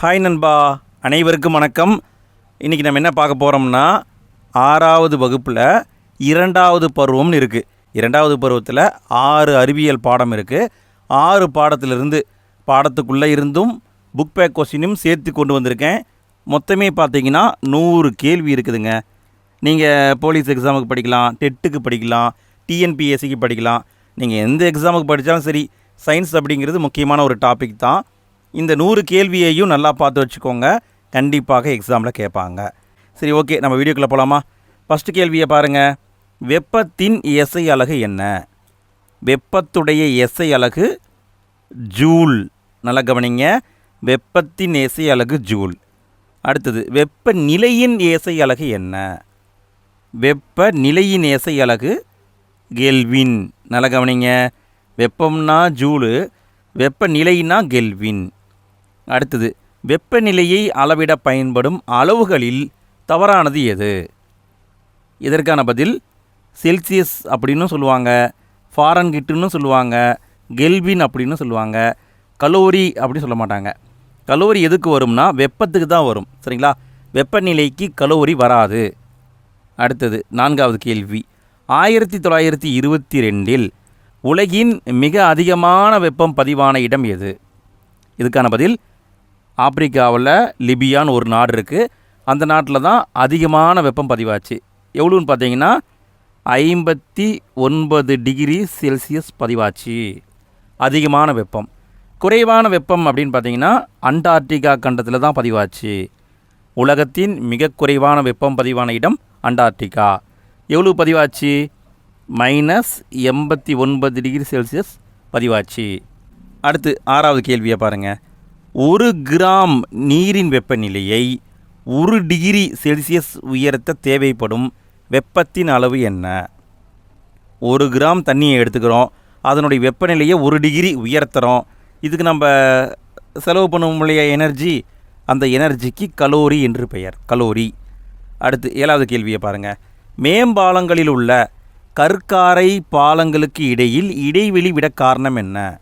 Hi நண்பா. அனைவருக்கும் வணக்கம். இன்றைக்கி நம்ம என்ன பார்க்க போகிறோம்னா ஆறாவது வகுப்பில் இரண்டாவது பருவம்னு இருக்குது இரண்டாவது பருவத்தில் ஆறு அறிவியல் பாடம் இருக்குது ஆறு பாடத்திலிருந்து பாடத்துக்குள்ளே இருந்தும் புக் பேக் கொஸ்டினும் சேர்த்து கொண்டு வந்திருக்கேன். மொத்தமே பார்த்தீங்கன்னா நூறு கேள்வி இருக்குதுங்க. நீங்கள் போலீஸ் எக்ஸாமுக்கு படிக்கலாம் டெட்டுக்கு படிக்கலாம் டிஎன்பிஎஸ்சிக்கு படிக்கலாம். நீங்கள் எந்த எக்ஸாமுக்கு படித்தாலும் சரி சயின்ஸ் அப்படிங்கிறது முக்கியமான ஒரு டாபிக் தான். இந்த நூறு கேள்வியையும் நல்லா பார்த்து வச்சுக்கோங்க. கண்டிப்பாக எக்ஸாமில் கேட்பாங்க. சரி ஓகே நம்ம வீடியோக்குள்ளே போகலாமா ஃபஸ்ட்டு கேள்வியை பாருங்கள் வெப்பத்தின் எஸ்ஐ அலகு என்ன? வெப்பத்துடைய இசை அலகு ஜூல். நல்லா கவனிங்க. வெப்பத்தின் இசை அலகு ஜூல். அடுத்தது வெப்பநிலையின் இசை அலகு என்ன? வெப்ப நிலையின் இசை அலகு கெல்வின். நல்லா கவனிங்க. வெப்பம்னா ஜூலு வெப்பநிலைனா கெல்வின். அடுத்தது வெப்பநிலையை அளவிட பயன்படும் அளவுகளில் தவறானது எது? இதற்கான பதில் செல்சியஸ் அப்படின்னு சொல்லுவாங்க ஃபாரன்கிட்டுன்னு சொல்லுவாங்க கெல்வின் அப்படின்னு சொல்லுவாங்க கலோரி அப்படின்னு சொல்ல மாட்டாங்க. கலோரி எதுக்கு வரும்னா வெப்பத்துக்கு தான் வரும் சரிங்களா? வெப்பநிலைக்கு கலோரி வராது. அடுத்தது நான்காவது கேள்வி. ஆயிரத்தி தொள்ளாயிரத்தி இருபத்தி ரெண்டில் உலகின் மிக அதிகமான வெப்பம் பதிவான இடம் எது? இதுக்கான பதில் ஆப்பிரிக்காவில் லிபியான்னு ஒரு நாடு இருக்குது அந்த நாட்டில் தான் அதிகமான வெப்பம் பதிவாச்சு. எவ்வளோன்னு பார்த்தீங்கன்னா ஐம்பத்தி ஒன்பது டிகிரி செல்சியஸ் பதிவாச்சு. அதிகமான வெப்பம். குறைவான வெப்பம் அப்படின்னு பார்த்தீங்கன்னா அண்டார்டிகா கண்டத்தில் தான் பதிவாச்சு. உலகத்தின் மிக குறைவான வெப்பம் பதிவான இடம் அண்டார்டிகா. எவ்வளோ பதிவாச்சு? மைனஸ் எண்பத்தி ஒன்பது டிகிரி செல்சியஸ் பதிவாச்சு. அடுத்து ஆறாவது கேள்வியை பாருங்கள் ஒரு கிராம் நீரின் வெப்பநிலையை ஒரு டிகிரி செல்சியஸ் உயர்த்த தேவைப்படும் வெப்பத்தின் அளவு என்ன? ஒரு கிராம் தண்ணியை எடுத்துக்கிறோம். அதனுடைய வெப்பநிலையை ஒரு டிகிரி உயர்த்துறோம். இதுக்கு நம்ம செலவு பண்ணும் இல்லையா எனர்ஜி? அந்த எனர்ஜிக்கு கலோரி என்று பெயர். கலோரி. அடுத்து ஏழாவது கேள்வியை பாருங்கள் மேம்பாலங்களில் உள்ள கற்காரை பாலங்களுக்கு இடையில் இடைவெளி விட காரணம் என்ன?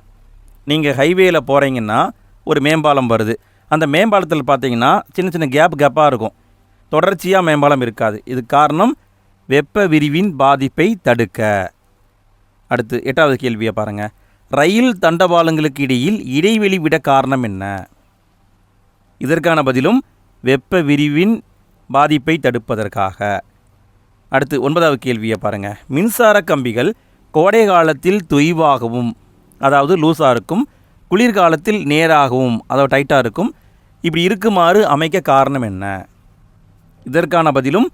நீங்கள் ஹைவேயில் போகிறீங்கன்னா ஒரு மேம்பாலம் வருது. அந்த மேம்பாலத்தில் பார்த்தீங்கன்னா சின்ன சின்ன கேப் கேப்பாக இருக்கும். தொடர்ச்சியாக மேம்பாலம் இருக்காது. இது காரணம் வெப்ப விரிவின் பாதிப்பை தடுக்க. அடுத்து எட்டாவது கேள்வியை பாருங்கள் ரயில் தண்டவாளங்களுக்கு இடையில் இடைவெளி விட காரணம் என்ன? இதற்கான பதிலும் வெப்ப விரிவின் பாதிப்பை தடுப்பதற்காக. அடுத்து ஒன்பதாவது கேள்வியை பாருங்கள் மின்சார கம்பிகள் கோடை காலத்தில் தொய்வாகவும் அதாவது லூஸாக இருக்கும் குளிர்காலத்தில் நேராகவும் அதாவது டைட்டாக இருக்கும். இப்படி இருக்குமாறு அமைக்க காரணம் என்ன? இதற்கான பதிலும்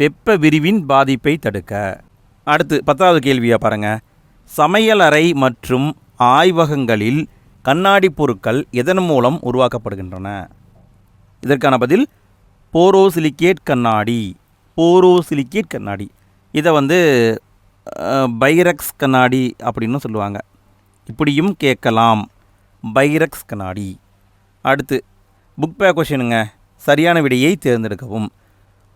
வெப்ப விரிவின் பாதிப்பை தடுக்க. அடுத்து பத்தாவது கேள்வியை பாருங்கள் சமையலறை மற்றும் ஆய்வகங்களில் கண்ணாடி பொருட்கள் எதன் மூலம் உருவாக்கப்படுகின்றன? இதற்கான பதில் போரோசிலிகேட் கண்ணாடி. போரோசிலிகேட் கண்ணாடி. இதை வந்து பைரக்ஸ் கண்ணாடி அப்படின்னு சொல்லுவாங்க. இப்படியும் கேட்கலாம். பைரக்ஸ் கண்ணாடி. அடுத்து புக் பே கொஷினுங்க சரியான விடையை தேர்ந்தெடுக்கவும்.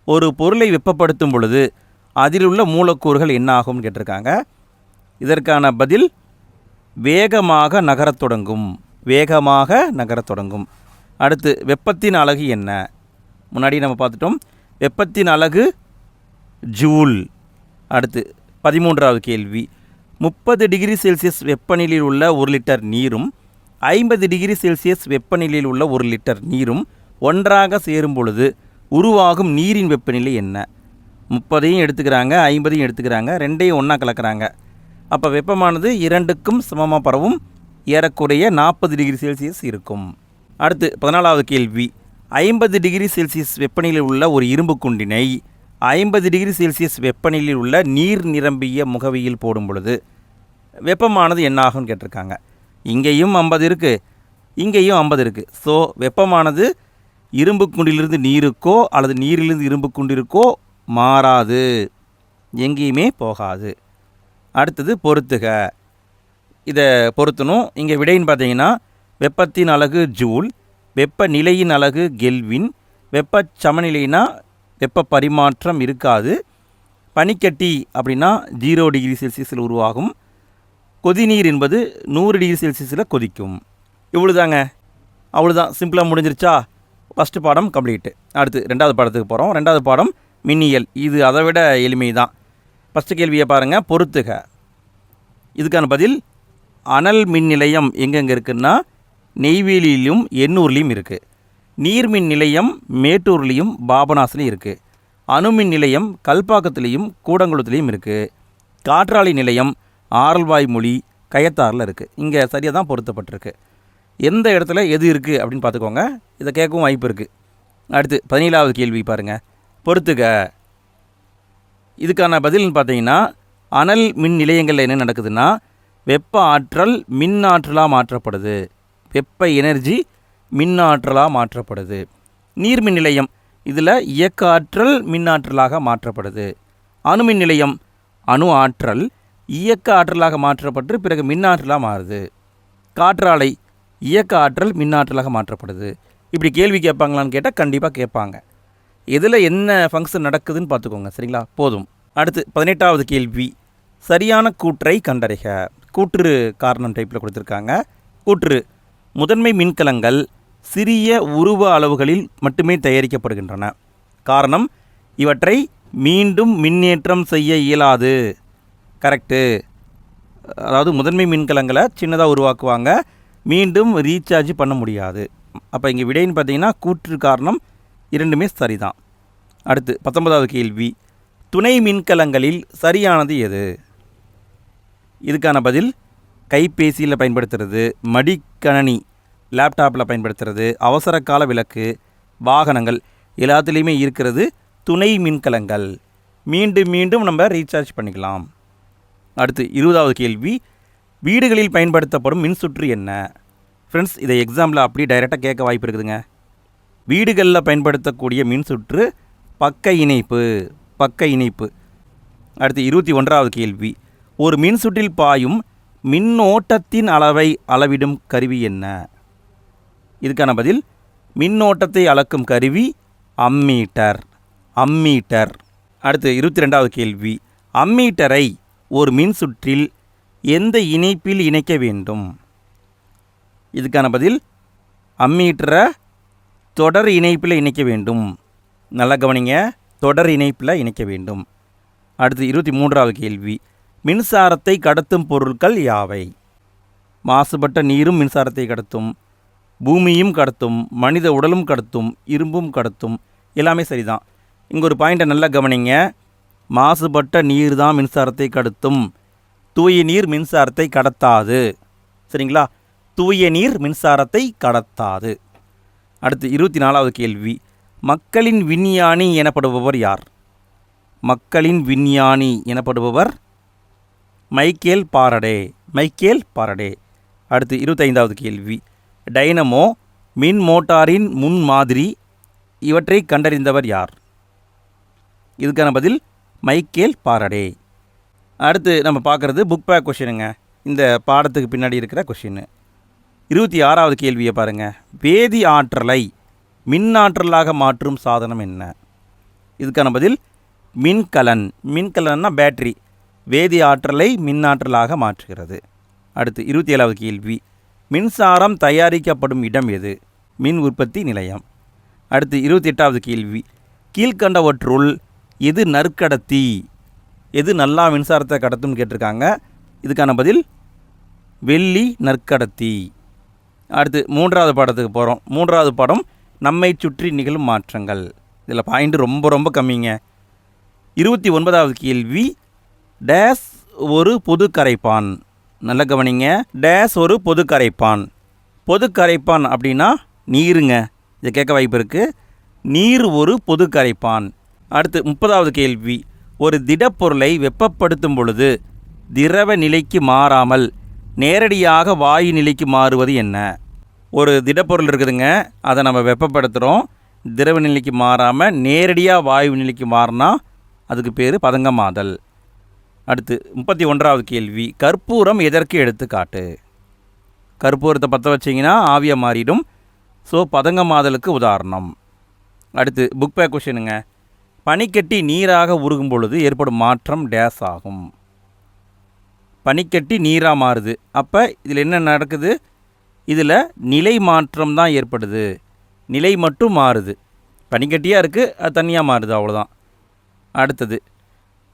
ஒரு பொருளை வெப்பப்படுத்தும் பொழுது அதில் உள்ள மூலக்கூறுகள் என்ன ஆகும்னு கேட்டிருக்காங்க. இதற்கான பதில் வேகமாக நகரத் தொடங்கும். வேகமாக நகரத் தொடங்கும். அடுத்து வெப்பத்தின் அழகு என்ன? முன்னாடி நம்ம பார்த்துட்டோம். வெப்பத்தின் அலகு ஜூல். அடுத்து பதிமூன்றாவது கேள்வி. முப்பது டிகிரி செல்சியஸ் வெப்பநிலையில் உள்ள ஒரு லிட்டர் நீரும் ஐம்பது டிகிரி செல்சியஸ் வெப்பநிலையில் உள்ள ஒரு லிட்டர் நீரும் ஒன்றாக சேரும் பொழுது உருவாகும் நீரின் வெப்பநிலை என்ன? முப்பதையும் எடுத்துக்கிறாங்க ஐம்பதையும் எடுத்துக்கிறாங்க ரெண்டையும் ஒன்றா கலக்கிறாங்க. அப்போ வெப்பமானது இரண்டுக்கும் சமமாக பரவும் ஏறக்குறைய நாற்பது டிகிரி செல்சியஸ் இருக்கும். அடுத்து பதினாலாவது கேள்வி. ஐம்பது டிகிரி செல்சியஸ் வெப்பநிலையில் உள்ள ஒரு இரும்பு குண்டினை ஐம்பது டிகிரி செல்சியஸ் வெப்பநிலையில் உள்ள நீர் நிரம்பிய முகவையில் போடும் பொழுது வெப்பமானது என்னாகும்னு கேட்டிருக்காங்க. இங்கேயும் ஐம்பது இருக்குது இங்கேயும் ஐம்பது இருக்குது ஸோ வெப்பமானது இரும்பு குண்டிலிருந்து நீருக்கோ அல்லது நீரிலிருந்து இரும்பு குண்டிற்கோ மாறாது. எங்கேயுமே போகாது. அடுத்தது பொறுத்துக இதை பொருத்தணும். இங்கே விடைன்னு பார்த்தீங்கன்னா வெப்பத்தின் அலகு ஜூல் வெப்பநிலையின் அலகு கெல்வின் வெப்ப சமநிலைனா வெப்ப பரிமாற்றம் இருக்காது. பனிக்கட்டி அப்படின்னா ஜீரோ டிகிரி செல்சியஸில் உருவாகும். கொதிநீர் என்பது நூறு டிகிரி செல்சியஸில் கொதிக்கும். இவ்வளோதாங்க அவ்வளோதான் சிம்பிளாக முடிஞ்சிருச்சா? ஃபஸ்ட்டு பாடம் கம்ப்ளீட்டு அடுத்து ரெண்டாவது பாடத்துக்கு போகிறோம் ரெண்டாவது பாடம் மின்னியல். இது அதை விட எளிமை தான் ஃபஸ்ட்டு கேள்வியை பாருங்கள் பொறுத்துக. இதுக்கான பதில் அனல் மின் நிலையம் எங்கெங்கே இருக்குன்னா நெய்வேலியிலும் எண்ணூர்லேயும் இருக்குது நீர்மின் நிலையம் மேட்டூர்லேயும் பாபநாஸ்லேயும் இருக்குது அணுமின் நிலையம் கல்பாக்கத்துலேயும் கூடங்குளத்துலேயும் இருக்குது காற்றாலை நிலையம் ஆரல்வாய் மொழி கயத்தாரில் இருக்குது இங்கே சரியாக தான் பொருத்தப்பட்டிருக்கு. எந்த இடத்துல எது இருக்குது அப்படின்னு பார்த்துக்கோங்க. இதை கேட்கவும் வாய்ப்பு இருக்குது அடுத்து பதினேழாவது கேள்வி பாருங்கள் பொறுத்துக. இதுக்கான பதில்னு பார்த்தீங்கன்னா அனல் மின் நிலையங்களில் என்ன நடக்குதுன்னா வெப்ப ஆற்றல் மின் ஆற்றலாக மாற்றப்படுது. வெப்ப எனர்ஜி மின் ஆற்றலாக மாற்றப்படுது நீர்மின் நிலையம் இதில் இயக்க ஆற்றல் மின் ஆற்றலாக மாற்றப்படுது அணுமின் நிலையம் அணு ஆற்றல் இயக்க ஆற்றலாக மாற்றப்பட்டு பிறகு மின்னாற்றலாக மாறுது. காற்றாலை இயக்க ஆற்றல் மின்னாற்றலாக மாற்றப்படுது. இப்படி கேள்வி கேட்பாங்களான்னு கேட்டால் கண்டிப்பாக கேட்பாங்க. எதில் என்ன ஃபங்க்ஷன் நடக்குதுன்னு பார்த்துக்கோங்க சரிங்களா? போதும். அடுத்து பதினெட்டாவது கேள்வி. சரியான கூற்றை கண்டறிக. கூற்று காரணம் டைப்பில் கொடுத்துருக்காங்க. கூற்று முதன்மை மின்கலங்கள் சிறிய உருவ அளவுகளில் மட்டுமே தயாரிக்கப்படுகின்றன. காரணம் இவற்றை மீண்டும் மின்னேற்றம் செய்ய இயலாது. கரெக்டு அதாவது முதன்மை மின்கலங்களை சின்னதாக உருவாக்குவாங்க. மீண்டும் ரீசார்ஜ் பண்ண முடியாது. அப்போ இங்கே விடைன்னு பார்த்தீங்கன்னா கூற்று காரணம் இரண்டுமே சரிதான். அடுத்து பத்தொன்பதாவது கேள்வி. துணை மின்கலங்களில் சரியானது எது? இதுக்கான பதில் கைபேசியில் பயன்படுத்துறது மடிக்கணனி லேப்டாப்பில் பயன்படுத்துறது அவசர கால விளக்கு வாகனங்கள் எல்லாத்துலேயுமே இருக்கிறது துணை மின்கலங்கள். மீண்டும் மீண்டும் நம்ம ரீசார்ஜ் பண்ணிக்கலாம். அடுத்து இருபதாவது கேள்வி வீடுகளில் பயன்படுத்தப்படும் மின்சுற்று என்ன? ஃப்ரெண்ட்ஸ் இதை எக்ஸாமில் அப்படியே டைரெக்டாக கேட்க வாய்ப்பு இருக்குதுங்க. வீடுகளில் பயன்படுத்தக்கூடிய மின்சுற்று பக்க இணைப்பு பக்க இணைப்பு. அடுத்து இருபத்தி ஒன்றாவது கேள்வி ஒரு மின்சுற்றில் பாயும் மின்னோட்டத்தின் அளவை அளவிடும் கருவி என்ன? இதுக்கான பதில் மின்னோட்டத்தை அளக்கும் கருவி அம்மீட்டர் அம்மீட்டர் அடுத்து இருபத்தி ரெண்டாவது கேள்வி அம்மீட்டரை ஒரு மின்சுற்றில் எந்த இணைப்பில் இணைக்க வேண்டும்? இதுக்கான பதில் அம்மீட்டரை தொடர் இணைப்பில் இணைக்க வேண்டும். நல்லா கவனிங்க தொடர் இணைப்பில் இணைக்க வேண்டும். அடுத்து இருபத்தி மூன்றாவது கேள்வி மின்சாரத்தை கடத்தும் பொருட்கள் யாவை? மாசுபட்ட நீரும் மின்சாரத்தை கடத்தும் பூமியும் கடத்தும் மனித உடலும் கடத்தும் இரும்பும் கடத்தும் எல்லாமே சரிதான். இங்கே ஒரு பாயிண்ட்டை நல்லா கவனிங்க. மாசுபட்ட நீர் தான் மின்சாரத்தை கடத்தும். தூய நீர் மின்சாரத்தை கடத்தாது. சரிங்களா? தூய நீர் மின்சாரத்தை கடத்தாது. அடுத்து இருபத்தி நாலாவது கேள்வி. மக்களின் விஞ்ஞானி எனப்படுபவர் யார்? மக்களின் விஞ்ஞானி எனப்படுபவர் மைக்கேல் பாரடே மைக்கேல் பாரடே அடுத்து இருபத்தைந்தாவது கேள்வி. டைனமோ மின் மோட்டாரின் முன் மாதிரி இவற்றை கண்டறிந்தவர் யார்? இதுக்கான பதில் மைக்கேல் பாரடே. அடுத்து நம்ம பார்க்குறது புக் பேக் கொஷினுங்க இந்த பாடத்துக்கு பின்னாடி இருக்கிற கொஷின் இருபத்தி ஆறாவது கேள்வியை பாருங்கள் வேதி ஆற்றலை மின் ஆற்றலாக மாற்றும் சாதனம் என்ன? இதுக்கான பதில் மின்கலன். மின்கலன்னா பேட்ரி வேதி ஆற்றலை மின் ஆற்றலாக மாற்றுகிறது. அடுத்து இருபத்தி ஏழாவது கேள்வி மின்சாரம் தயாரிக்கப்படும் இடம் எது? மின் உற்பத்தி நிலையம். அடுத்து இருபத்தி எட்டாவது கேள்வி கீழ்கண்டவற்றுள் எது நற்கடத்தி? எது நல்லா மின்சாரத்தை கடத்தும்னு கேட்டிருக்காங்க. இதுக்கான பதில் வெள்ளி நற்கடத்தி. அடுத்து மூன்றாவது பாடத்துக்கு போகிறோம் மூன்றாவது பாடம் நம்மை சுற்றி நிகழும் மாற்றங்கள். இதில் பாயிண்ட் ரொம்ப ரொம்ப கம்மிங்க. இருபத்தி ஒன்பதாவது கேள்வி டேஸ் ஒரு பொது கரைப்பான். நல்ல கவனிங்க. டேஸ் ஒரு பொது கரைப்பான். பொது கரைப்பான் அப்படின்னா நீருங்க. இதை கேட்க வாய்ப்பு இருக்குது நீர் ஒரு பொது கரைப்பான். அடுத்து முப்பதாவது கேள்வி. ஒரு திடப்பொருளை வெப்பப்படுத்தும் பொழுது திரவ நிலைக்கு மாறாமல் நேரடியாக வாயு நிலைக்கு மாறுவது என்ன? ஒரு திடப்பொருள் இருக்குதுங்க அதை நம்ம வெப்பப்படுத்துகிறோம் திரவ நிலைக்கு மாறாமல் நேரடியாக வாயு நிலைக்கு மாறினா அதுக்கு பேர் பதங்கமாதல். அடுத்து முப்பத்தி ஒன்றாவது கேள்வி கற்பூரம் எதற்கு எடுத்துக்காட்டு? கற்பூரத்தை பற்ற வச்சிங்கன்னா ஆவியாக மாறிடும். ஸோ பதங்கமாதலுக்கு உதாரணம். அடுத்து புக் பேக் கொஷினுங்க பனிக்கட்டி நீராக உருகும் பொழுது ஏற்படும் மாற்றம் டேஸ் ஆகும். பனிக்கட்டி நீராக மாறுது. அப்போ இதில் என்ன நடக்குது? இதில் நிலை மாற்றம் தான் ஏற்படுது. நிலை மட்டும் மாறுது. பனிக்கட்டியாக இருக்குது அது தனியாக மாறுது அவ்வளோதான் அடுத்தது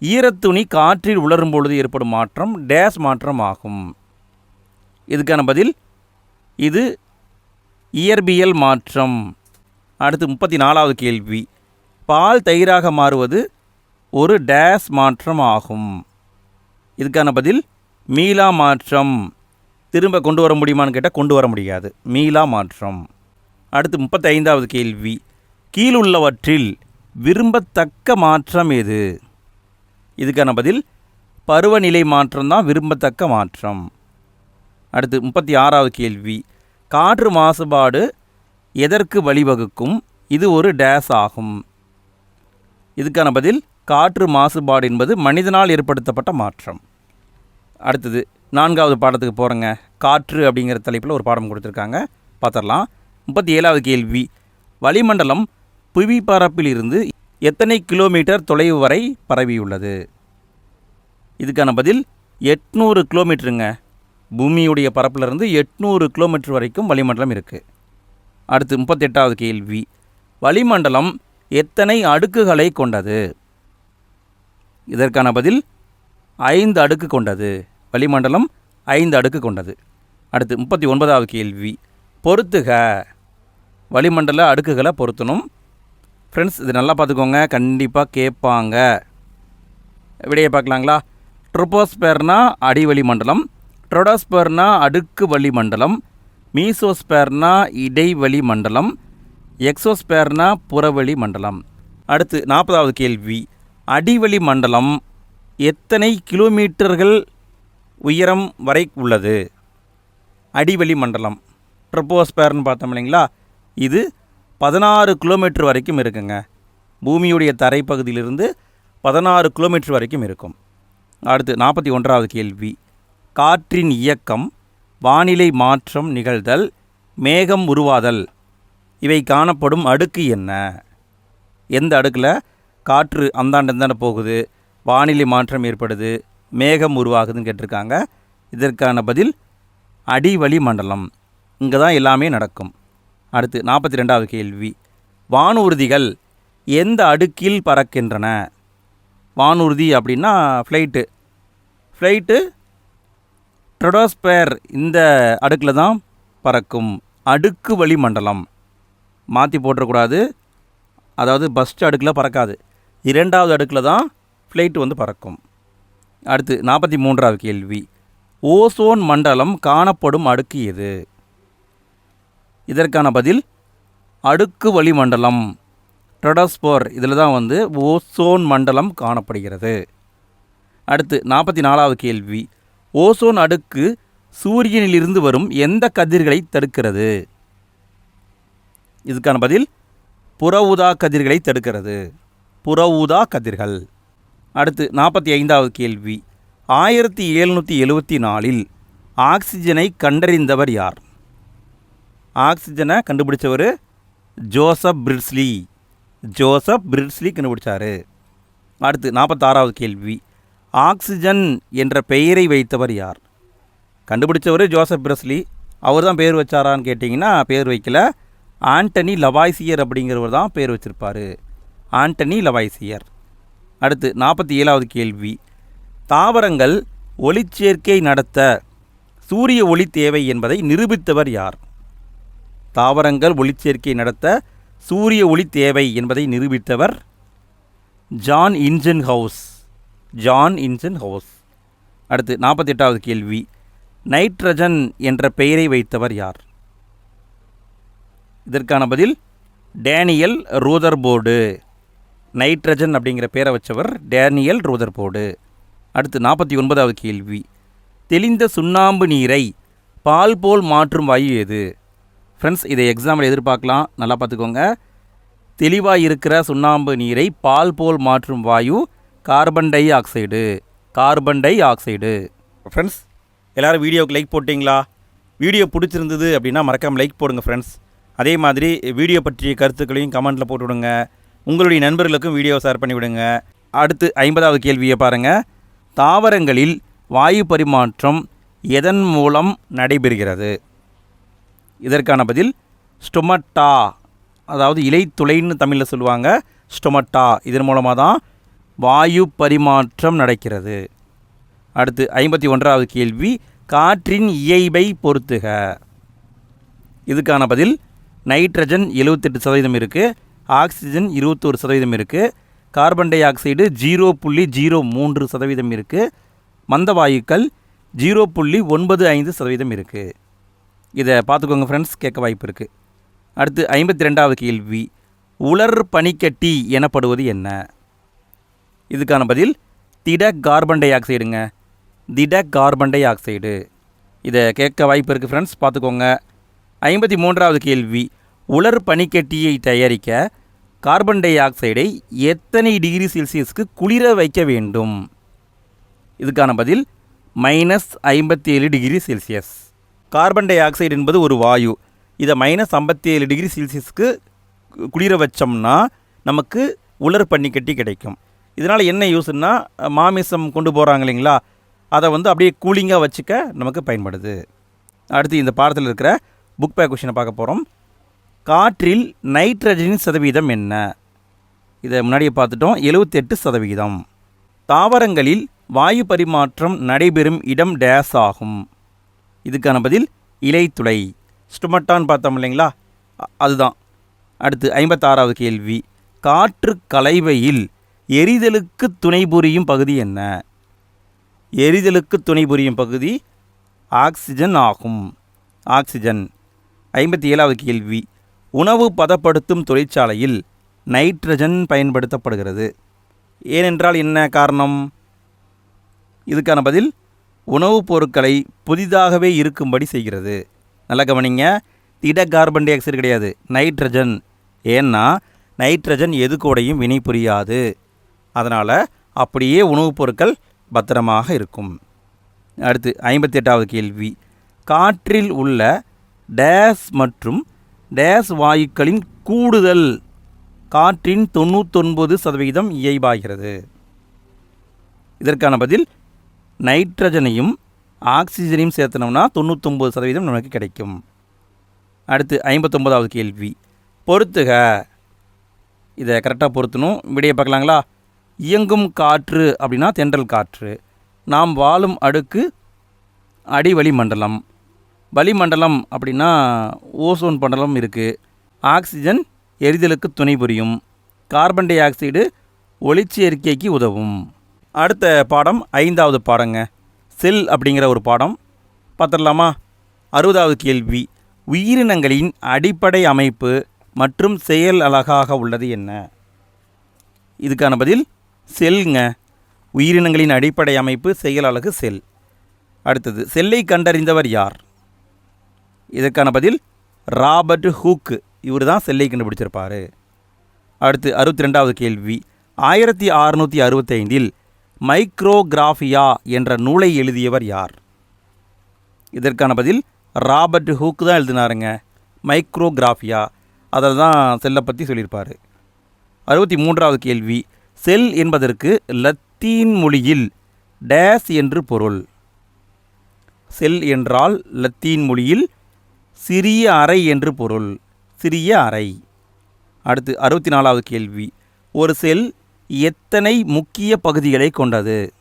ஈரத்துணி காற்றில் உலரும் பொழுது ஏற்படும் மாற்றம் டேஸ் மாற்றம் ஆகும். இதுக்கான பதில் இது இயற்பியல் மாற்றம். அடுத்து முப்பத்தி நாலாவது கேள்வி. பால் தயிராக மாறுவது ஒரு டேஸ் மாற்றம் ஆகும் இதுக்கான பதில் மீளா மாற்றம். திரும்ப கொண்டு வர முடியுமான்னு கேட்டால் கொண்டு வர முடியாது. மீளா மாற்றம். அடுத்து முப்பத்தைந்தாவது கேள்வி. கீழுள்ளவற்றில் விரும்பத்தக்க மாற்றம் எது? இதுக்கான பதில் பருவநிலை மாற்றம் தான் விரும்பத்தக்க மாற்றம். அடுத்து முப்பத்தி ஆறாவது கேள்வி. காற்று மாசுபாடு எதற்கு வழிவகுக்கும்? இது ஒரு டேஸ் ஆகும். இதுக்கான பதில் காற்று மாசுபாடு என்பது மனிதனால் ஏற்படுத்தப்பட்ட மாற்றம். அடுத்தது நான்காவது பாடத்துக்கு போகிறேங்க காற்று அப்படிங்கிற தலைப்பில் ஒரு பாடம் கொடுத்துருக்காங்க. பார்த்துடலாம். முப்பத்தி ஏழாவது கேள்வி. வளிமண்டலம் புவி பரப்பிலிருந்து எத்தனை கிலோமீட்டர் தொலைவு வரை பரவியுள்ளது? இதுக்கான பதில் எட்நூறு கிலோமீட்டருங்க. பூமியுடைய பரப்பிலிருந்து எட்நூறு கிலோமீட்டர் வரைக்கும் வளிமண்டலம் இருக்குது அடுத்து முப்பத்தெட்டாவது கேள்வி. வளிமண்டலம் எத்தனை அடுக்குகளை கொண்டது? இதற்கான பதில் ஐந்து அடுக்கு கொண்டது. வளிமண்டலம் ஐந்து அடுக்கு கொண்டது. அடுத்து முப்பத்தி ஒன்பதாவது கேள்வி. பொருத்துக. வளிமண்டல அடுக்குகளை பொருத்தணும். ஃப்ரெண்ட்ஸ் இது நல்லா பார்த்துக்கோங்க. கண்டிப்பாக கேட்பாங்க. விடையை பார்க்கலாங்களா? ட்ரிப்போஸ்பேர்னா அடிவளி மண்டலம் ட்ரோடோஸ்பேர்னா அடுக்கு வளிமண்டலம். மீசோஸ்பேர்னா இடைவெளி மண்டலம் எக்ஸோஸ்பேர்னா புறவெளி மண்டலம். அடுத்து நாற்பதாவது கேள்வி. அடிவளி மண்டலம் எத்தனை கிலோமீட்டர்கள் உயரம் வரை உள்ளது? அடிவெளி மண்டலம். ட்ரப்போஸ்பேர்னு பார்த்தோம் இல்லைங்களா? இது பதினாறு கிலோமீட்டர் வரைக்கும் இருக்குங்க. பூமியுடைய தரைப்பகுதியிலிருந்து பதினாறு கிலோமீட்டர் வரைக்கும் இருக்கும். அடுத்து நாற்பத்தி ஒன்றாவது கேள்வி. காற்றின் இயக்கம் வானிலை மாற்றம் நிகழ்தல் மேகம் உருவாதல். இவை காணப்படும் அடுக்கு என்ன? எந்த அடுக்கில்? காற்று அந்தாண்ட இந்தாண்ட போகுது வானிலை மாற்றம் ஏற்படுது மேகம் உருவாகுதுன்னு கேட்டிருக்காங்க. இதற்கான பதில் அடிவளி மண்டலம். இங்கே தான் எல்லாமே நடக்கும். அடுத்து நாற்பத்தி ரெண்டாவது கேள்வி. வானூர்திகள் எந்த அடுக்கில் பறக்கின்றன? வானூர்தி அப்படின்னா ஃப்ளைட்டு ஃப்ளைட்டு ட்ரடோஸ்பேர் இந்த அடுக்கில் தான் பறக்கும். அடுக்கு வழி மண்டலம். மாற்றி போட்டுறக்கூடாது. அதாவது ஃபஸ்ட்டு அடுக்கில் பறக்காது. இரண்டாவது அடுக்கில் தான் ஃப்ளைட்டு வந்து பறக்கும். அடுத்து நாற்பத்தி மூன்றாவது கேள்வி. ஓசோன் மண்டலம் காணப்படும் அடுக்கு எது? இதற்கான பதில் அடுக்கு வளிமண்டலம் ட்ரடஸ்போர் இதில் தான் வந்து ஓசோன் மண்டலம் காணப்படுகிறது. அடுத்து நாற்பத்தி நாலாவது கேள்வி. ஓசோன் அடுக்கு சூரியனிலிருந்து வரும் எந்த கதிர்களை தடுக்கிறது? இதுக்கான பதில் புற ஊதா கதிர்களை தடுக்கிறது. புற ஊதா கதிர்கள். அடுத்து நாற்பத்தி ஐந்தாவது கேள்வி. ஆயிரத்தி எழுநூற்றி எழுபத்தி நாலில் ஆக்சிஜனை கண்டறிந்தவர் யார்? ஆக்சிஜனை கண்டுபிடிச்சவர் ஜோசப் பிரிட்ஸ்லி. ஜோசப் பிரிட்ஸ்லி கண்டுபிடிச்சார். அடுத்து நாற்பத்தாறாவது கேள்வி. ஆக்சிஜன் என்ற பெயரை வைத்தவர் யார்? கண்டுபிடிச்சவர் ஜோசப் பிரஸ்லி அவர் தான் பேர் வச்சாரான்னு கேட்டிங்கன்னா பேர் வைக்கல. ஆண்டனி லவாய்சியர் அப்படிங்கிறவர் தான் பேர் வச்சிருப்பார். Antoine Lavoisier. அடுத்து நாற்பத்தி ஏழாவது கேள்வி. தாவரங்கள் ஒளிச்சேர்க்கை நடத்த சூரிய ஒளி தேவை என்பதை நிரூபித்தவர் யார்? தாவரங்கள் ஒளிச்சேர்க்கை நடத்த சூரிய ஒளி தேவை என்பதை நிரூபித்தவர் Jan Ingenhousz Jan Ingenhousz அடுத்து நாற்பத்தெட்டாவது கேள்வி. நைட்ரஜன் என்ற பெயரை வைத்தவர் யார்? இதற்கான பதில் டேனியல் ரூதர்போர்டு. நைட்ரஜன் அப்படிங்கிற பேரை வச்சவர் டேனியல் ரூதர்போர்டு. அடுத்து நாற்பத்தி ஒன்பதாவது கேள்வி. தெளிந்த சுண்ணாம்பு நீரை பால் போல் மாற்றும் வாயு எது? ஃப்ரெண்ட்ஸ் இதை எக்ஸாமில் எதிர்பார்க்கலாம். நல்லா பார்த்துக்கோங்க. தெளிவாக இருக்கிற சுண்ணாம்பு நீரை பால் போல் மாற்றும் வாயு carbon dioxide. Carbon dioxide. Friends எல்லோரும் வீடியோவுக்கு லைக் போட்டிங்களா? வீடியோ பிடிச்சிருந்தது அப்படின்னா மறக்காமல் லைக் போடுங்க ஃப்ரெண்ட்ஸ் அதே மாதிரி வீடியோ பற்றிய கருத்துக்களையும் கமெண்ட்டில் போட்டு விடுங்க உங்களுடைய நண்பர்களுக்கும் வீடியோ ஷேர் பண்ணிவிடுங்க. அடுத்து ஐம்பதாவது கேள்வியை பாருங்கள் தாவரங்களில் வாயு பரிமாற்றம் எதன் மூலம் நடைபெறுகிறது? இதற்கான பதில் ஸ்டொமட்டா அதாவது இலைத்துளைன்னு தமிழில் சொல்லுவாங்க. ஸ்டொமட்டா இதன் மூலமாக தான் வாயு பரிமாற்றம் நடக்கிறது. அடுத்து ஐம்பத்தி ஒன்றாவது கேள்வி காற்றின் இயைபை பொறுத்துக. இதுக்கான பதில் நைட்ரஜன் எழுபத்தெட்டு சதவீதம் இருக்குது ஆக்சிஜன் இருபத்தோரு சதவீதம் இருக்குது கார்பன் டை ஆக்சைடு ஜீரோ புள்ளி ஜீரோ மூன்று சதவீதம் இருக்குது மந்த வாயுக்கள் ஜீரோ புள்ளி ஒன்பது ஐந்து சதவீதம் இருக்குது இதை பார்த்துக்கோங்க ஃப்ரெண்ட்ஸ் கேட்க வாய்ப்பு இருக்குது அடுத்து ஐம்பத்தி ரெண்டாவது கேள்வி. உலர் பனிக்கட்டி எனப்படுவது என்ன? இதுக்கான பதில் திட கார்பன் டை ஆக்சைடுங்க. திட கார்பன் டை ஆக்சைடு. இதை கேட்க வாய்ப்பு இருக்குது ஃப்ரெண்ட்ஸ் பார்த்துக்கோங்க. ஐம்பத்தி மூன்றாவது கேள்வி. உலர் பனிக்கட்டியை தயாரிக்க கார்பன் டை ஆக்சைடை எத்தனை டிகிரி செல்சியஸ்க்கு குளிர வைக்க வேண்டும்? இதுக்கான பதில் மைனஸ் ஐம்பத்தி ஏழு degree Celsius. Carbon dioxide என்பது ஒரு வாயு. இதை மைனஸ் ஐம்பத்தி ஏழு டிகிரி செல்சியஸ்க்கு கு- குளிர வச்சோம்னா நமக்கு உலர் பனிக்கட்டி கிடைக்கும். இதனால் என்ன யூஸ்னா மாமிசம் கொண்டு போகிறாங்க இல்லைங்களா? அதை வந்து அப்படியே கூலிங்காக வச்சுக்க நமக்கு பயன்படுது. அடுத்து இந்த பாடத்தில் இருக்கிற புக் பேக் கொஷினை பார்க்க போகிறோம் காற்றில் நைட்ரஜனின் சதவீதம் என்ன? இதை முன்னாடியே பார்த்துட்டோம். எழுவத்தெட்டு சதவீதம். தாவரங்களில் வாயு பரிமாற்றம் நடைபெறும் இடம் டேஸ் ஆகும். இதுக்கான பதில் இலைத்துளை. ஸ்டுமட்டான்னு பார்த்தோம் இல்லைங்களா? அ- அதுதான். அடுத்து ஐம்பத்தாறாவது கேள்வி. காற்று கலைவையில் எரிதலுக்கு துணை புரியும் பகுதி என்ன? எரிதலுக்கு துணை புரியும் பகுதி ஆக்சிஜன் ஆகும். ஆக்சிஜன். ஐம்பத்தி ஏழாவது கேள்வி. உணவு பதப்படுத்தும் தொழிற்சாலையில் நைட்ரஜன் பயன்படுத்தப்படுகிறது. ஏனென்றால் என்ன காரணம்? இதுக்கான பதில் உணவுப் பொருட்களை புதிதாகவே இருக்கும்படி செய்கிறது. நல்லா கவனிங்க. திட கார்பன் டை ஆக்சைடு கிடையாது. நைட்ரஜன். ஏன்னா நைட்ரஜன் எது கூடையும் வினை புரியாது. அதனால் அப்படியே உணவுப் பொருட்கள் பத்திரமாக இருக்கும். அடுத்து ஐம்பத்தி எட்டாவது கேள்வி. காற்றில் உள்ள டேஸ் மற்றும் டேஸ் வாயுக்களின் கூடுதல் காற்றின் தொண்ணூத்தொன்பது சதவிகிதம் இயைபாகிறது இதற்கான பதில் நைட்ரஜனையும் ஆக்சிஜனையும் சேர்த்தனோம்னா தொண்ணூத்தொம்பது சதவீதம் நமக்கு கிடைக்கும். அடுத்து ஐம்பத்தொம்போதாவது கேள்வி. பொறுத்துக இதை கரெக்டாக பொருத்தணும். விடையை பார்க்கலாங்களா? இயங்கும் காற்று அப்படின்னா தென்றல் காற்று. நாம் வாழும் அடுக்கு அடிவளி மண்டலம். வளிமண்டலம் அப்படின்னா ஓசோன் மண்டலம் இருக்குது ஆக்சிஜன் எரிதலுக்கு துணை புரியும். கார்பன் டை ஆக்சைடு ஒளிச்சேர்க்கைக்கு உதவும். அடுத்த பாடம் ஐந்தாவது பாடங்க. செல் அப்படிங்கிற ஒரு பாடம். பார்த்துடலாமா? அறுபதாவது கேள்வி. உயிரினங்களின் அடிப்படை அமைப்பு மற்றும் செயல் அழகாக உள்ளது என்ன? இதுக்கான பதில் செல்ங்க. உயிரினங்களின் அடிப்படை அமைப்பு செயல் அழகு செல். அடுத்தது செல்லை கண்டறிந்தவர் யார்? இதற்கான பதில் ராபர்ட் ஹூக்கு. இவர் தான் செல்லை கண்டுபிடிச்சிருப்பார். அடுத்து அறுபத்தி ரெண்டாவது கேள்வி. ஆயிரத்தி அறுநூற்றி அறுபத்தைந்தில் மைக்ரோகிராஃபியா என்ற நூலை எழுதியவர் யார்? இதற்கான பதில் ராபர்ட் ஹூக் தான் எழுதினாருங்க. மைக்ரோகிராஃபியா. அதில் தான் செல்லை பற்றி சொல்லியிருப்பார். அறுபத்தி மூன்றாவது கேள்வி. செல் என்பதற்கு லத்தீன் மொழியில் டேஸ் என்று பொருள். செல் என்றால் லத்தீன் மொழியில் சிறிய அறை என்று பொருள். சிறிய அறை. அடுத்து அறுபத்தி நாலாவது கேள்வி. ஒரு செல் எத்தனை முக்கிய பகுதிகளை கொண்டது?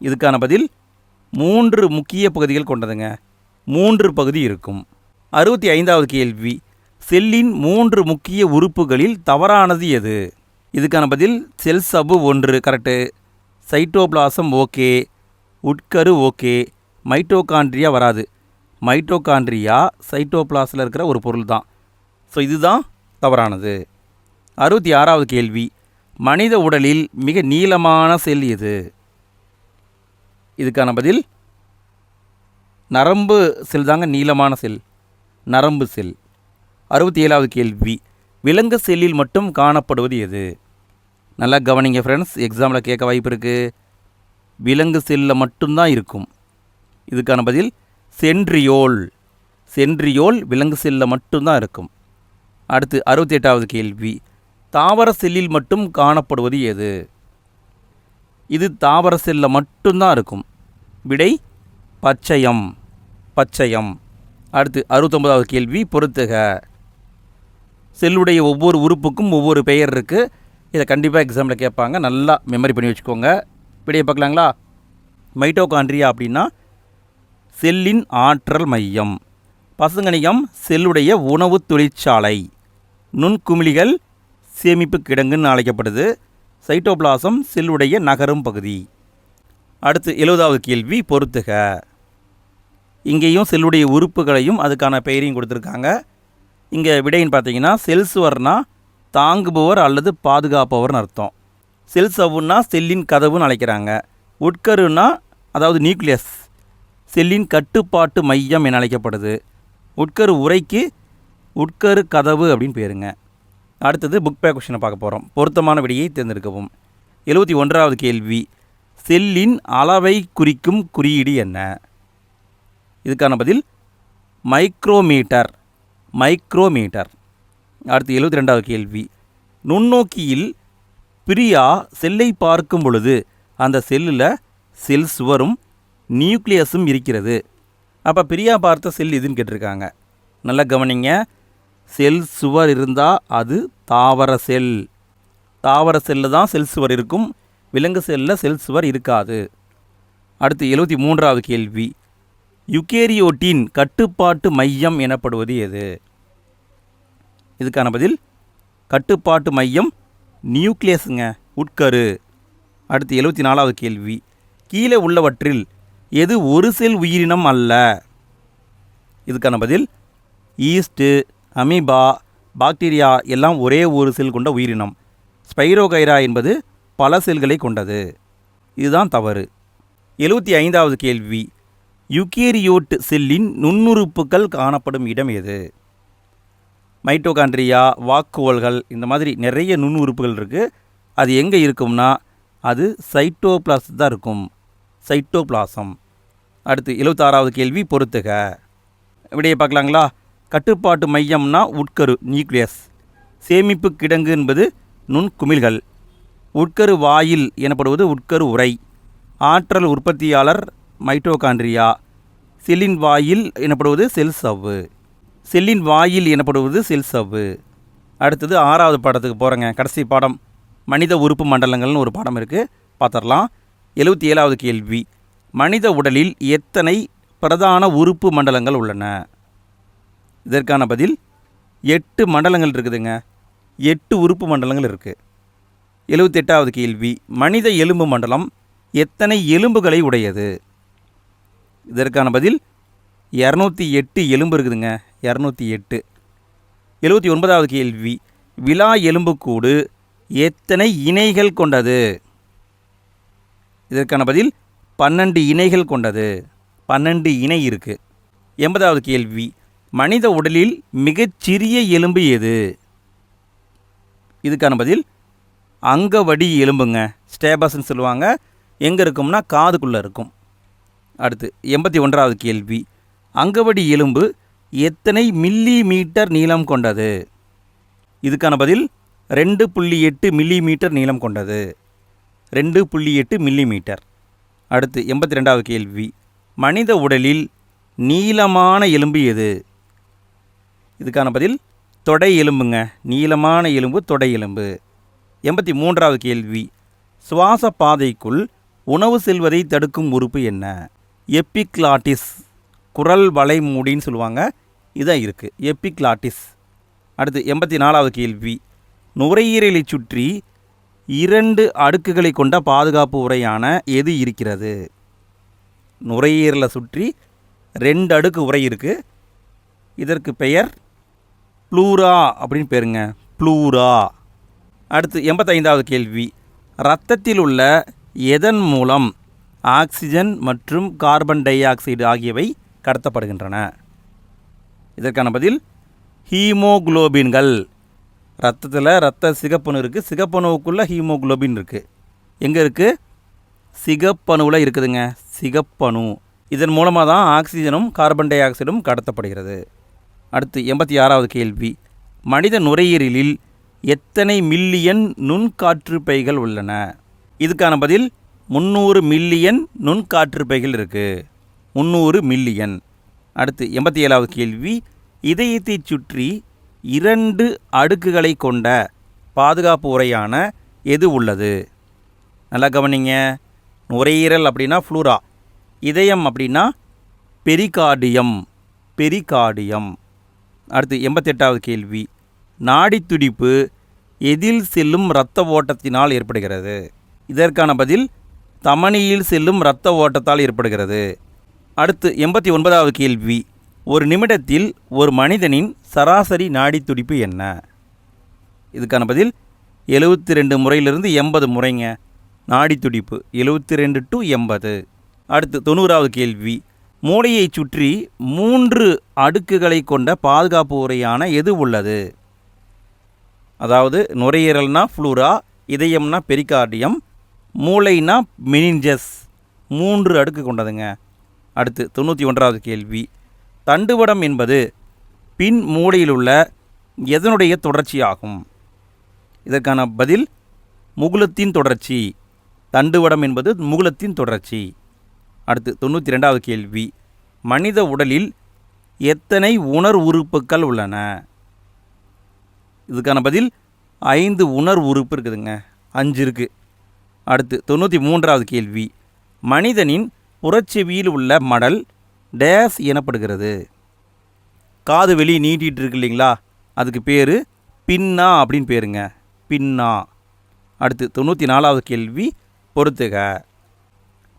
இதுக்கான பதில் மூன்று முக்கிய பகுதிகள் கொண்டதுங்க. மூன்று பகுதி இருக்கும். அறுபத்தி ஐந்தாவது கேள்வி செல்லின் மூன்று முக்கிய உறுப்புகளில் தவறானது எது? இதுக்கான பதில் செல் சபு ஒன்று கரெக்டு சைட்டோபிளாசம் ஓகே உட்கரு ஓகே மைட்டோகாண்ட்ரியா வராது. மைட்டோகாண்ட்ரியா சைட்டோபிளாஸில் இருக்கிற ஒரு பொருள் தான். ஸோ இதுதான் தவறானது. அறுபத்தி ஆறாவது கேள்வி. மனித உடலில் மிக நீளமான செல் எது? இதுக்கான பதில் நரம்பு செல் தாங்க நீளமான செல். நரம்பு செல். அறுபத்தி ஏழாவது கேள்வி. விலங்கு செல்லில் மட்டும் காணப்படுவது எது? நல்லா கவனிங்க ஃப்ரெண்ட்ஸ் எக்ஸாமில் கேட்க வாய்ப்பு இருக்குது விலங்கு செல்லில் மட்டும்தான் இருக்கும். இதுக்கான பதில் சென்ட்ரியோல் சென்ட்ரியோல் விலங்கு செல்லில் மட்டும்தான் இருக்கும். அடுத்து அறுபத்தி எட்டாவது கேள்வி. தாவர செல்லில் மட்டும் காணப்படுவது எது இது தாவர செல்லில் மட்டும்தான் இருக்கும். விடை பச்சையம். பச்சையம். அடுத்து அறுபத்தொம்பதாவது கேள்வி பொறுத்துக செல்லுடைய ஒவ்வொரு உறுப்புக்கும் ஒவ்வொரு பெயர் இருக்குது இதை கண்டிப்பாக எக்ஸாமில் கேட்பாங்க. நல்லா மெமரி பண்ணி வச்சுக்கோங்க. விடையை பார்க்கலாங்களா? மைட்டோகாண்ட்ரியா அப்படின்னா செல்லின் ஆற்றல் மையம். பசுங்கணிகம் செல்லுடைய உணவு தொழிற்சாலை. நுண்குமிழிகள் சேமிப்பு கிடங்குன்னு அழைக்கப்படுது. சைட்டோபிளாசம் செல்லுடைய நகரும் பகுதி. அடுத்து எழுபதாவது கேள்வி பொறுத்துக. இங்கேயும் செல்லுடைய உறுப்புகளையும் அதுக்கான பெயரையும் கொடுத்துருக்காங்க. இங்கே விடைன்னு பார்த்தீங்கன்னா செல் சுவர்னா தாங்குபவர் அல்லது பாதுகாப்பவர்னு அர்த்தம். செல் சவ்வுன்னா செல்லின் கதவுன்னு அழைக்கிறாங்க. உட்கருன்னா அதாவது நியூக்ளியஸ். செல்லின் கட்டுப்பாட்டு மையம் என அழைக்கப்படுது. உட்கரு உரைக்கு உட்கரு கதவு அப்படின்னு பேருங்க. அடுத்தது புக் பேக் கொஷனை பார்க்க போகிறோம் பொருத்தமான விடையை தேர்ந்தெடுக்கவும். எழுபத்தி ஒன்றாவது கேள்வி செல்லின் அளவை குறிக்கும் குறியீடு என்ன? இதுக்கான பதில் மைக்ரோமீட்டர். மைக்ரோமீட்டர். அடுத்து எழுபத்தி ரெண்டாவது கேள்வி நுண்ணோக்கியில் பிரியா செல்லை பார்க்கும் பொழுது அந்த செல்லில் செல் சுவரும் நியூக்ளியஸும் இருக்கிறது. அப்போ பிரியா பார்த்த செல் இதுன்னு கேட்டிருக்காங்க. நல்லா கவனிங்க. செல் சுவர் இருந்தால் அது தாவர செல். தாவர செல்லு தான் செல் சுவர் இருக்கும். விலங்கு செல்லில் செல் சுவர் இருக்காது. அடுத்து எழுபத்தி மூன்றாவது கேள்வி. யுகேரியோட்டின் கட்டுப்பாட்டு மையம் எனப்படுவது எது? இதுக்கான பதில் கட்டுப்பாட்டு மையம் நியூக்ளியஸுங்க உட்கரு. அடுத்து எழுபத்தி நாலாவது கேள்வி. கீழே உள்ளவற்றில் எது ஒரு செல் உயிரினம் அல்ல? இதுக்கான பதில் ஈஸ்ட்டு அமீபா பாக்டீரியா எல்லாம் ஒரே ஒரு செல் கொண்ட உயிரினம். ஸ்பைரோகைரா என்பது பல செல்களை கொண்டது. இதுதான் தவறு. எழுபத்தி ஐந்தாவது கேள்வி யுகேரியோட் செல்லின் நுண்ணுறுப்புகள் காணப்படும் இடம் எது? மைட்டோகாண்ட்ரியா வாக்குவல்கள் இந்த மாதிரி நிறைய நுண்ணுறுப்புகள் இருக்குது அது எங்கே இருக்கும்னா அது சைட்டோபிளாஸ் தான் இருக்கும். சைட்டோபிளாசம். அடுத்து எழுபத்தாறாவது கேள்வி பொறுத்துக. விடையை பார்க்கலாங்களா? கட்டுப்பாட்டு மையம்னா உட்கரு நியூக்ளியஸ். சேமிப்பு கிடங்கு என்பது நுண்குமிழ்கள். உட்கரு வாயில் எனப்படுவது உட்கரு உரை ஆற்றல் உற்பத்தியாளர் மைட்டோகாண்ட்ரியா. செல்லின் வாயில் எனப்படுவது செல் சவ்வு. செல்லின் வாயில் எனப்படுவது செல் சவ்வு. அடுத்தது ஆறாவது பாடத்துக்கு போகிறேங்க கடைசி பாடம். மனித உறுப்பு மண்டலங்கள்னு ஒரு பாடம் இருக்குது பார்த்துடலாம். எழுபத்தி ஏழாவது கேள்வி. மனித உடலில் எத்தனை பிரதான உறுப்பு மண்டலங்கள் உள்ளன? இதற்கான பதில் எட்டு மண்டலங்கள் இருக்குதுங்க. எட்டு உறுப்பு மண்டலங்கள் இருக்குது எழுபத்தெட்டாவது கேள்வி மனித எலும்பு மண்டலம் எத்தனை எலும்புகளை உடையது? இதற்கான பதில் இரநூத்தி எட்டு எலும்பு இருக்குதுங்க. இரநூத்தி எட்டு. எழுபத்தி ஒன்பதாவது கேள்வி விலா எலும்புக்கூடு எத்தனை இணைகள் கொண்டது? இதற்கான பதில் பன்னெண்டு இணைகள் கொண்டது. பன்னெண்டு இணை இருக்குது எண்பதாவது கேள்வி. மனித உடலில் மிகச்சிறிய எலும்பு எது? இதுக்கான பதில் அங்கவடி எலும்புங்க. ஸ்டேபஸ்ன்னு சொல்லுவாங்க. எங்கே இருக்கும்னா காதுக்குள்ளே இருக்கும். அடுத்து எண்பத்தி ஒன்றாவது கேள்வி. அங்கவடி எலும்பு எத்தனை மில்லி மீட்டர் நீளம் கொண்டது? இதுக்கான பதில் ரெண்டு புள்ளி எட்டு மில்லி மீட்டர் நீளம் கொண்டது. ரெண்டு புள்ளி எட்டு மில்லி மீட்டர் அடுத்து எண்பத்தி ரெண்டாவது கேள்வி. மனித உடலில் நீளமான எலும்பு எது? இதுக்கான பதில் தொடை எலும்புங்க. நீளமான எலும்பு தொடை எலும்பு. எண்பத்தி மூன்றாவது கேள்வி சுவாச பாதைக்குள் உணவு செல்வதை தடுக்கும் உறுப்பு என்ன? எப்பிக்லாட்டிஸ் குரல் வளைமூடின்னு சொல்லுவாங்க. இதான் இருக்குது எப்பிக்லாட்டிஸ் அடுத்து எண்பத்தி நாலாவது கேள்வி நுரையீரலை சுற்றி இரண்டு அடுக்குகளை கொண்ட பாதுகாப்பு உரையான எது இருக்கிறது? நுரையீரலை சுற்றி ரெண்டு அடுக்கு உரை இருக்குது இதற்கு பெயர் ப்ளூரா அப்படின்னு பேருங்க. ப்ளூரா. அடுத்து எண்பத்தைந்தாவது கேள்வி. இரத்தத்தில் உள்ள எதன் மூலம் ஆக்சிஜன் மற்றும் கார்பன் டை ஆக்சைடு ஆகியவை கடத்தப்படுகின்றன? இதற்கான பதில் ஹீமோகுளோபின்கள். ரத்தத்தில் ரத்த சிகப்பணு இருக்குது சிகப்பணுவுக்குள்ளே ஹீமோகுளோபின் இருக்குது எங்கே இருக்குது சிகப்பணுவில் இருக்குதுங்க. சிகப்பணு. இதன் மூலமாக தான் ஆக்சிஜனும் கார்பன் டை ஆக்சைடும் கடத்தப்படுகிறது. அடுத்து எண்பத்தி ஆறாவது கேள்வி. மனித நுரையீரலில் எத்தனை மில்லியன் நுண்காற்று பைகள் உள்ளன? இதுக்கான பதில் முந்நூறு மில்லியன் நுண்காற்று பைகள் இருக்குது முந்நூறு மில்லியன். அடுத்து எண்பத்தி ஏழாவது கேள்வி. இதயத்தை சுற்றி இரண்டு அடுக்குகளை கொண்ட பாதுகாப்பு உரையான எது உள்ளது? நல்லா கவனிங்க. நுரையீரல் அப்படின்னா ஃப்ளூரா இதயம் அப்படின்னா பெரிகார்டியம் பெரிகார்டியம் அடுத்து எண்பத்தெட்டாவது கேள்வி. நாடித் துடிப்பு எதில் செல்லும் இரத்த ஓட்டத்தினால் ஏற்படுகிறது? இதற்கான பதில் தமனியில் செல்லும் இரத்த ஓட்டத்தால் ஏற்படுகிறது. அடுத்து எண்பத்தி ஒன்பதாவது கேள்வி. ஒரு நிமிடத்தில் ஒரு மனிதனின் சராசரி நாடித்துடிப்பு என்ன? இதுக்கான பதில் எழுபத்தி ரெண்டு முறையிலிருந்து எண்பது முறைங்க. நாடி துடிப்பு எழுபத்தி ரெண்டு டு எண்பது. அடுத்து தொண்ணூறாவது கேள்வி. மூளையை சுற்றி மூன்று அடுக்குகளை கொண்ட பாதுகாப்பு உரையான எது உள்ளது? அதாவது நுரையீரல்னா ஃப்ளூரா இதயம்னா பெரிகார்டியம் மூளைனா மினிஞ்சஸ். மூன்று அடுக்கு கொண்டதுங்க. அடுத்து தொண்ணூற்றி ஒன்றாவது கேள்வி. தண்டுவடம் என்பது பின் மூடையிலுள்ள எதனுடைய தொடர்ச்சியாகும்? இதற்கான பதில் முகுலத்தின் தொடர்ச்சி. தண்டுவடம் என்பது முகுலத்தின் தொடர்ச்சி. அடுத்து தொண்ணூற்றி ரெண்டாவது கேள்வி. மனித உடலில் எத்தனை உணர் உறுப்புகள் உள்ளன? இதுக்கான பதில் ஐந்து உணர் உறுப்பு இருக்குதுங்க. அஞ்சு இருக்குது அடுத்து தொண்ணூற்றி மூன்றாவது கேள்வி. மனிதனின் புறச்செவியில் உள்ள மடல் டேஸ் எனப்படுகிறது. காது வெளியே நீட்டிகிட்டு இருக்கு இல்லைங்களா? அதுக்கு பேர் பின்னா அப்படின்னு பேருங்க. பின்னா. அடுத்து தொண்ணூற்றி நாலாவது கேள்வி பொறுத்துக.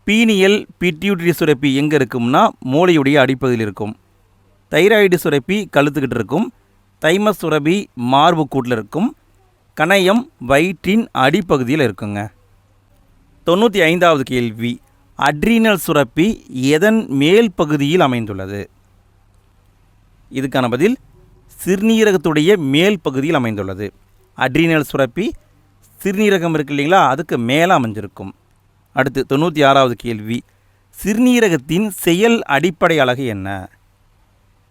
பீனியல் பிட்யூட்டரி சுரப்பி எங்கே இருக்கும்னா மூளையுடைய அடிப்பகுதியில் இருக்கும். தைராய்டு சுரப்பி கழுத்துக்கிட்டு இருக்கும். தைமஸ் சுரபி மார்பு கூட்டில் இருக்கும். கணையம் வயிற்றின் அடிப்பகுதியில் இருக்குங்க. தொண்ணூற்றி ஐந்தாவது கேள்வி அட்ரீனல் சுரப்பி எதன் மேல் பகுதியில் அமைந்துள்ளது? இதுக்கான பதில் சிறுநீரகத்துடைய மேல் பகுதியில் அமைந்துள்ளது. அட்ரீனல் சுரப்பி சிறுநீரகம் இருக்கு இல்லைங்களா? அதுக்கு மேலே அமைஞ்சிருக்கும். அடுத்து தொண்ணூற்றி ஆறாவது கேள்வி சிறுநீரகத்தின் செயல் அடிப்படை அலகு என்ன?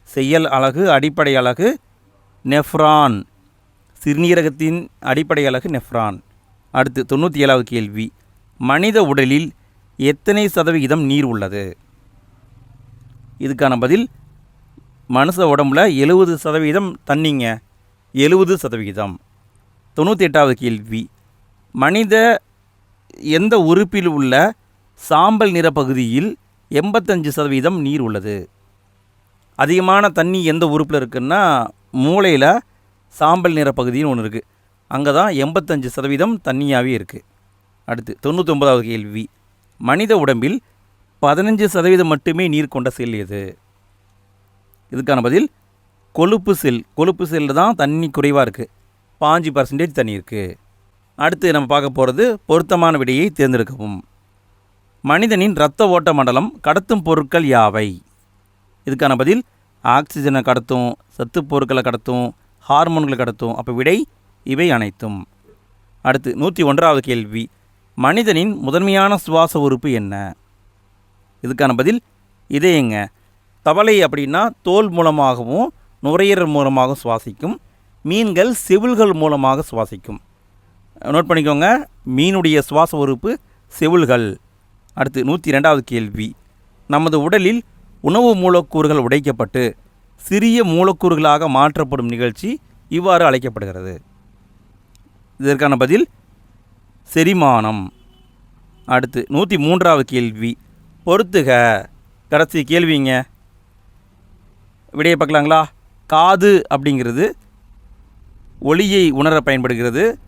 செயல் அலகு அடிப்படை அலகு நெஃப்ரான். சிறுநீரகத்தின் அடிப்படை அலகு நெஃப்ரான். அடுத்து தொண்ணூற்றி ஏழாவது கேள்வி மனித உடலில் எத்தனை சதவிகிதம் நீர் உள்ளது? இதுக்கான பதில் மனுஷ உடம்புல எழுபது சதவீதம் தண்ணிங்க எழுபது சதவிகிதம். தொண்ணூற்றி எட்டாவது கேள்வி மனித எந்த உறுப்பில் உள்ள சாம்பல் நிற பகுதியில் எண்பத்தஞ்சு சதவீதம் நீர் உள்ளது? அதிகமான தண்ணி எந்த உறுப்பில் இருக்குன்னா மூளையில் சாம்பல் நிற பகுதின்னு ஒன்று இருக்குது அங்கே தான் எண்பத்தஞ்சு சதவீதம் தண்ணியாகவே இருக்குது அடுத்து தொண்ணூத்தொம்பதாவது கேள்வி மனித உடம்பில் பதினஞ்சு சதவீதம் மட்டுமே நீர் கொண்ட செல் எது? இதுக்கான பதில் கொழுப்பு செல். கொழுப்பு செல்லில் தான் தண்ணி குறைவாக இருக்குது பாஞ்சு பர்சன்டேஜ் தண்ணி இருக்குது அடுத்து நம்ம பார்க்க போகிறது பொருத்தமான விடையை தேர்ந்தெடுக்கவும். மனிதனின் இரத்த ஓட்ட மண்டலம் கடத்தும் பொருட்கள் யாவை? இதுக்கான பதில் ஆக்சிஜனை கடத்தும் சத்து பொருட்களை கடத்தும் ஹார்மோன்களை கடத்தும். அப்போ விடை இவை அனைத்தும். அடுத்து நூற்றி ஒன்றாவது கேள்வி. மனிதனின் முதன்மையான சுவாச உறுப்பு என்ன? இதுக்கான பதில் இதயங்க தவளை அப்படின்னா தோல் மூலமாகவும் நுரையீரல் மூலமாகவும் சுவாசிக்கும். மீன்கள் செவில்கள் மூலமாக சுவாசிக்கும். நோட் பண்ணிக்கோங்க மீனுடைய சுவாச உறுப்பு செவில்கள். அடுத்து நூற்றி ரெண்டாவது கேள்வி. நமது உடலில் உணவு மூலக்கூறுகள் உடைக்கப்பட்டு சிறிய மூலக்கூறுகளாக மாற்றப்படும் நிகழ்ச்சி இவ்வாறு அழைக்கப்படுகிறது. இதற்கான பதில் செரிமானம். அடுத்து நூற்றி மூன்றாவது கேள்வி. பொறுத்துக. கடைசி கேள்விங்க. விடையை பார்க்கலாங்களா? காது அப்படிங்கிறது ஒளியை உணர பயன்படுகிறது.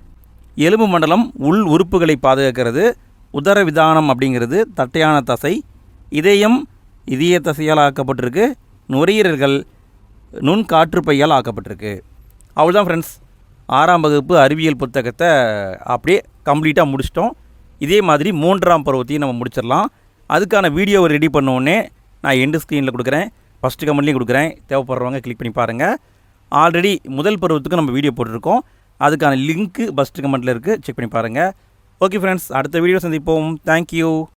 எலும்பு மண்டலம் உள் உறுப்புகளை பாதுகாக்கிறது. உதர விதானம் அப்படிங்கிறது தட்டையான தசை. இதயம் இதய தசையால் ஆக்கப்பட்டிருக்கு. நுரையீரல்கள் நுண் காற்றுப்பையால் ஆக்கப்பட்டிருக்கு. அவ்வளோதான் ஃப்ரெண்ட்ஸ் ஆறாம் வகுப்பு அறிவியல் புத்தகத்தை அப்படியே கம்ப்ளீட்டாக முடிச்சிட்டோம். இதே மாதிரி மூன்றாம் பருவத்தையும் நம்ம முடிச்சிடலாம். அதுக்கான வீடியோவை ரெடி பண்ணோடனே நான் எண்டு ஸ்க்ரீனில் கொடுக்குறேன். ஃபஸ்ட்டு கமெண்ட்லேயும் கொடுக்குறேன். தேவைப்படுறவங்க கிளிக் பண்ணி பாருங்கள் ஆல்ரெடி முதல் பருவத்துக்கு நம்ம வீடியோ போட்டிருக்கோம். அதுக்கான லிங்க்கு ஃபஸ்ட்டு கமெண்ட்டில் இருக்குது செக் பண்ணி பாருங்கள் ஓகே ஃப்ரெண்ட்ஸ் அடுத்த வீடியோ சந்திப்போம். Thank you